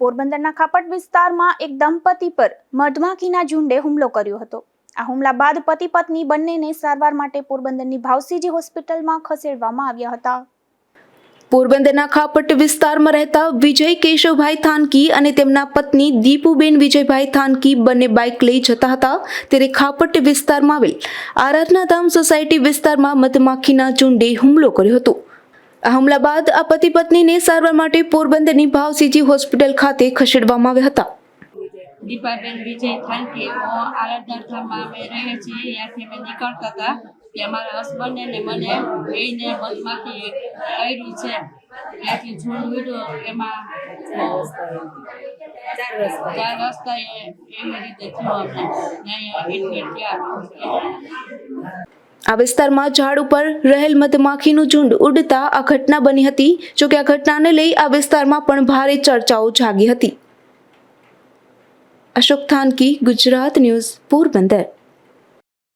પોરબંદરના ખાપટ વિસ્તારમાં એક દંપતી પર મધમાખીના ઝુંડે હુમલો કર્યો હતો. આ હુમલા બાદ પતિ પત્ની બંનેને સારવાર માટે પોરબંદરની ભાવસીજી હોસ્પિટલમાં ખસેડવામાં આવ્યા હતા. પોરબંદરના ખાપટ વિસ્તારમાં રહેતા વિજય કેશવભાઈ થાનકી અને તેમના પત્ની દીપુબેન વિજયભાઈ થાનકી બંને બાઇક લઈ જતા હતા. ત્યારે ખાપટ વિસ્તારમાં આવેલ આરાધના ધામ સોસાયટી વિસ્તારમાં મધમાખીના ઝુંડે હુમલો કર્યો હતો. આ હુમલા બાદ આ પતિ પત્નીને સારવાર માટે પોરબંદરની ભાવસીજી હોસ્પિટલ ખાતે ખસેડવામાં આવ્યા હતા. દીપાબેન વિજય થાનકી હું આરાધના ધામમાં અમે રહે છીએ ત્યાંથી અમે નીકળતા હતા. કે અમારા હસબન્ડે ને મને એને મધમાખી કર્યું છે. ત્યાંથી ઝૂંડ વીડ્યો એમાં ચાર રસ્તા. એવી રીતે થયો અમને એડમિટ થયા આ વિસ્તારમાં ઝાડ ઉપર રહેલ મધમાખીનું ઝુંડ ઉડતા આ ઘટના બની હતી જોકે આ ઘટનાને લઈ આ વિસ્તારમાં પણ ભારે ચર્ચાઓ જાગી હતી. અશોક થાનકી, ગુજરાત ન્યૂઝ, પોરબંદર.